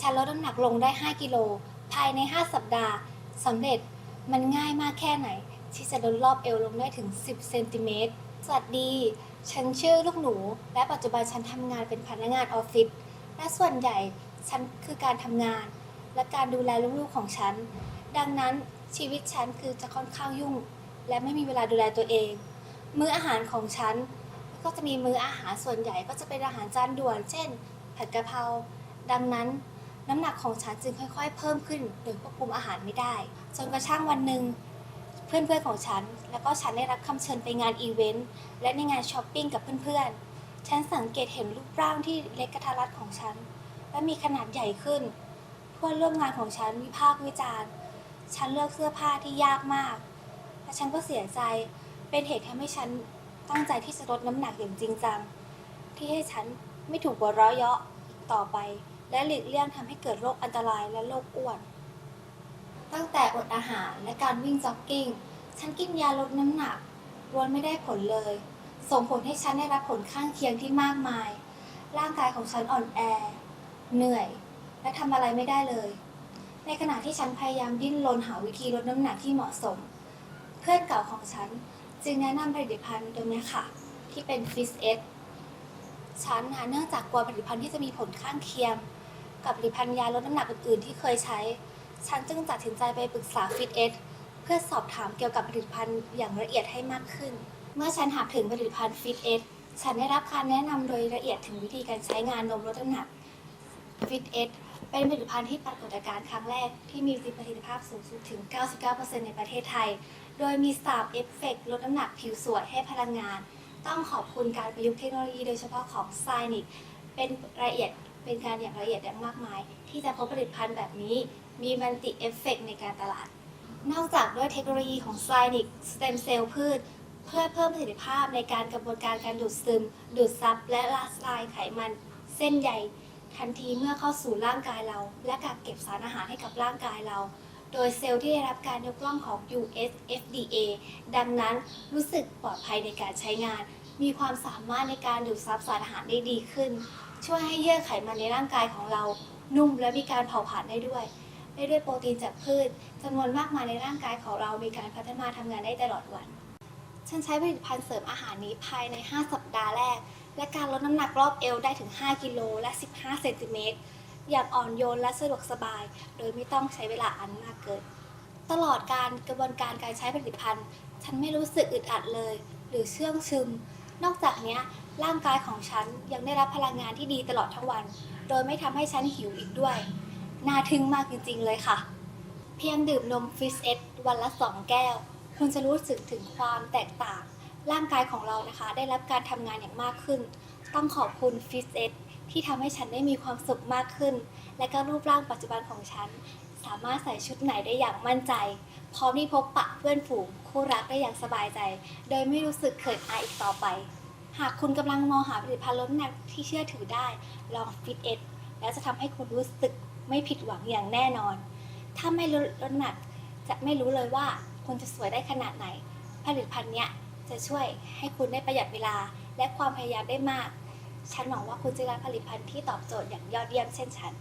ฉันลดน้ำหนักลงได้ 5 กิโล ภายใน 5 สัปดาห์สำเร็จมันง่ายมากแค่ไหน ที่จะลดรอบเอวลงได้ถึง 10 เซนติเมตร สวัสดี ฉันชื่อลูกหนู และปัจจุบันฉันทำงานเป็นพนักงานออฟฟิศ และส่วนใหญ่ฉันคือการทำงาน และการดูแลลูกๆของฉัน ดังนั้นชีวิตฉันคือจะค่อนข้างยุ่ง และไม่มีเวลาดูแลตัวเอง มื้ออาหารของฉัน ก็จะมีมื้ออาหารส่วนใหญ่ก็จะเป็นอาหารจานด่วน เช่น ผัดกะเพรา ดังนั้น น้ำหนักของฉันจึงค่อย ๆ เพิ่มขึ้นโดยควบคุมอาหารไม่ได้ จนกระทั่งวันหนึ่งเพื่อนๆของฉัน แล้วก็ฉันได้รับคำเชิญไปงานอีเวนต์และในงานช้อปปิ้งกับเพื่อนๆ ฉันสังเกตเห็นรูปร่างที่เล็กกระทัดรัดของฉัน และมีขนาดใหญ่ขึ้นเพื่อนร่วมงานของฉันวิพากษ์วิจารณ์ ฉันเลือกเสื้อผ้าที่ยากมาก และฉันก็เสียใจเป็นเหตุทำให้ฉันตั้งใจที่จะลดน้ำหนักอย่างจริงจังที่ให้ฉันไม่ถูกหัวเราะเยาะอีกต่อไป และหลีกเลี่ยงทำให้เกิดโรคอันตรายและโรคอ้วน ตั้งแต่อดอาหารและการวิ่งจ็อกกิ้ง ฉันกินยาลดน้ำหนักล้วนไม่ได้ผลเลย ส่งผลให้ฉันได้รับผลข้างเคียงที่มากมาย ร่างกายของฉันอ่อนแอ เหนื่อย และทำอะไรไม่ได้เลย ในขณะที่ฉันพยายามดิ้นรนหาวิธีลดน้ำหนักที่เหมาะสม เพื่อนเก่าของฉันจึงแนะนำผลิตภัณฑ์ตัวนี้ค่ะ ที่เป็น f i s s ฉันนะเนื่องจากกลัวผลิตภัณฑ์ที่จะมีผลข้างเคียง กับผลิตภัณฑ์ยาลดน้ำหนักอื่นๆ ที่เคยใช้ ฉันจึงตัดสินใจไปปรึกษา f i t เอเพื่อสอบถามเกี่ยวกับผลิตภัณฑ์อย่างละเอียดให้มากขึ้น เมื่อฉันหาถึงผลิตภัณฑ์ f i t ฉันได้รับการแนะนำโดยละเอียดถึงวิธีการใช้งานนมลดน้ำหนัก f i t เอเป็นผลิตภัณฑ์ที่ปรากฏการณ์ครั้งแรกที่มีประสิทธิภาพสูงสุดถึง 99%ในประเทศไทย โดยมี3เอฟเฟกต์ลดน้ำหนักผิวสวยให้พลังงาน ต้องขอบคุณการประยุกต์เทคโนโลยีโดยเฉพาะของ s y n i c เป็นรายละเอียด เป็นการอย่างละเอียดอย่างมากมาย ที่จะพบผลิตภัณฑ์แบบนี้ มีมัลติเอฟเฟกต์ในการตลาด นอกจากด้วยเทคโนโลยีของ s y n i c สเต็มเซลล์พืช เพื่อเพิ่มประสิทธิภาพในการกระบวนการการดูดซึม ดูดซับและละลายไขมัน เส้นใยทันทีเมื่อเข้าสู่ร่างกายเรา และกักเก็บสารอาหารให้กับร่างกายเรา โดยเซลล์ที่ได้รับการยกย่องของ US FDA ดังนั้นรู้สึกปลอดภัยในการใช้งาน มีความสามารถในการดูดซับสารอาหารได้ดีขึ้น ช่วยให้เยื่อไขมันในร่างกายของเรานุ่มและมีการเผาผลาญได้ด้วยได้ด้วยโปรตีนจากพืชจำนวนมากมายในร่างกายของเรามีการพัฒนาทำงานได้ตลอดวัน ฉันใช้ผลิตภัณฑ์เสริมอาหารนี้ภายใน 5 สัปดาห์แรก และการลดน้ำหนักรอบเอวได้ถึง 5 กิโลและ 15 เซนติเมตรอย่างอ่อนโยนและสะดวกสบาย โดยไม่ต้องใช้เวลาอันมากเกิน ตลอดการกระบวนการการใช้ผลิตภัณฑ์ ฉันไม่รู้สึกอึดอัดเลย หรือเชื่องซึม นอกจากนี้ ร่างกายของฉันยังได้รับพลังงานที่ดีตลอดทั้งวัน โดยไม่ทำให้ฉันหิวอีกด้วย น่าทึ่งมากจริงๆเลยค่ะ เพียงดื่มนมฟิสเอสวันละ 2 แก้ว คุณจะรู้สึกถึงความแตกต่าง ร่างกายของเรานะคะ ได้รับการทำงานอย่างมากขึ้น ต้องขอบคุณฟิสเอสที่ทำให้ฉันได้มีความสุขมากขึ้น และก็รูปร่างปัจจุบันของฉัน สามารถใส่ชุดไหนได้อย่างมั่นใจ พร้อมที่พบปะเพื่อนฝูงคู่รักได้อย่างสบายใจ โดยไม่รู้สึกเขินอายอีกต่อไป หากคุณกำลังมองหาผลิตภัณฑ์ลดน้ำหนักที่เชื่อถือได้ ลองฟิตเอแล้วจะทำให้คุณรู้สึกไม่ผิดหวังอย่างแน่นอน ถ้าไม่ลดน้ำหนักจะไม่รู้เลยว่าคุณจะสวยได้ขนาดไหน ผลิตภัณฑ์เนี้ยจะช่วยให้คุณได้ประหยัดเวลา และความพยายามได้มาก ฉันหวังว่าคุณจะได้ผลิตภัณฑ์ที่ตอบโจทย์อย่างยอดเยี่ยมเช่นฉัน